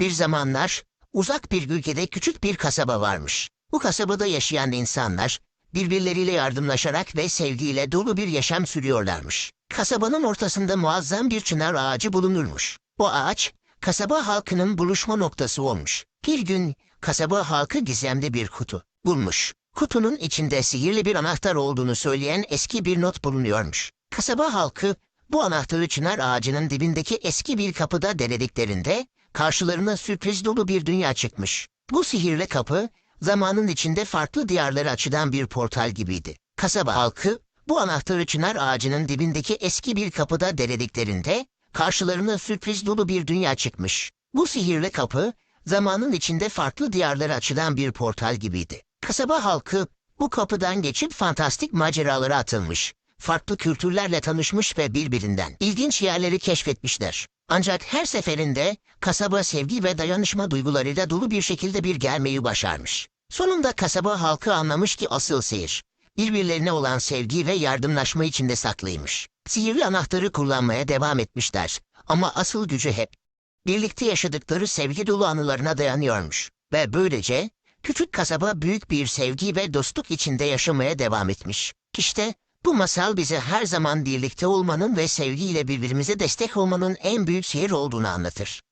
Bir zamanlar uzak bir ülkede küçük bir kasaba varmış. Bu kasabada yaşayan insanlar birbirleriyle yardımlaşarak ve sevgiyle dolu bir yaşam sürüyorlarmış. Kasabanın ortasında muazzam bir çınar ağacı bulunurmuş. Bu ağaç kasaba halkının buluşma noktası olmuş. Bir gün kasaba halkı gizemli bir kutu bulmuş. Kutunun içinde sihirli bir anahtar olduğunu söyleyen eski bir not bulunuyormuş. Kasaba halkı bu anahtarı çınar ağacının dibindeki eski bir kapıda denediklerinde karşılarına sürpriz dolu bir dünya çıkmış. Bu sihirli kapı zamanın içinde farklı diyarları açılan bir portal gibiydi. Kasaba halkı bu anahtarı çınar ağacının dibindeki eski bir kapıda denediklerinde karşılarına sürpriz dolu bir dünya çıkmış. Bu sihirli kapı zamanın içinde farklı diyarlara açılan bir portal gibiydi. Kasaba halkı bu kapıdan geçip fantastik maceralara atılmış. Farklı kültürlerle tanışmış ve birbirinden ilginç yerleri keşfetmişler. Ancak her seferinde kasaba sevgi ve dayanışma duygularıyla dolu bir şekilde bir gelmeyi başarmış. Sonunda kasaba halkı anlamış ki asıl sihir, birbirlerine olan sevgi ve yardımlaşma içinde saklıymış. Sihirli anahtarı kullanmaya devam etmişler ama asıl gücü hep birlikte yaşadıkları sevgi dolu anılarına dayanıyormuş. Ve böylece küçük kasaba büyük bir sevgi ve dostluk içinde yaşamaya devam etmiş. İşte bu masal bize her zaman birlikte olmanın ve sevgiyle birbirimize destek olmanın en büyük sihir olduğunu anlatır.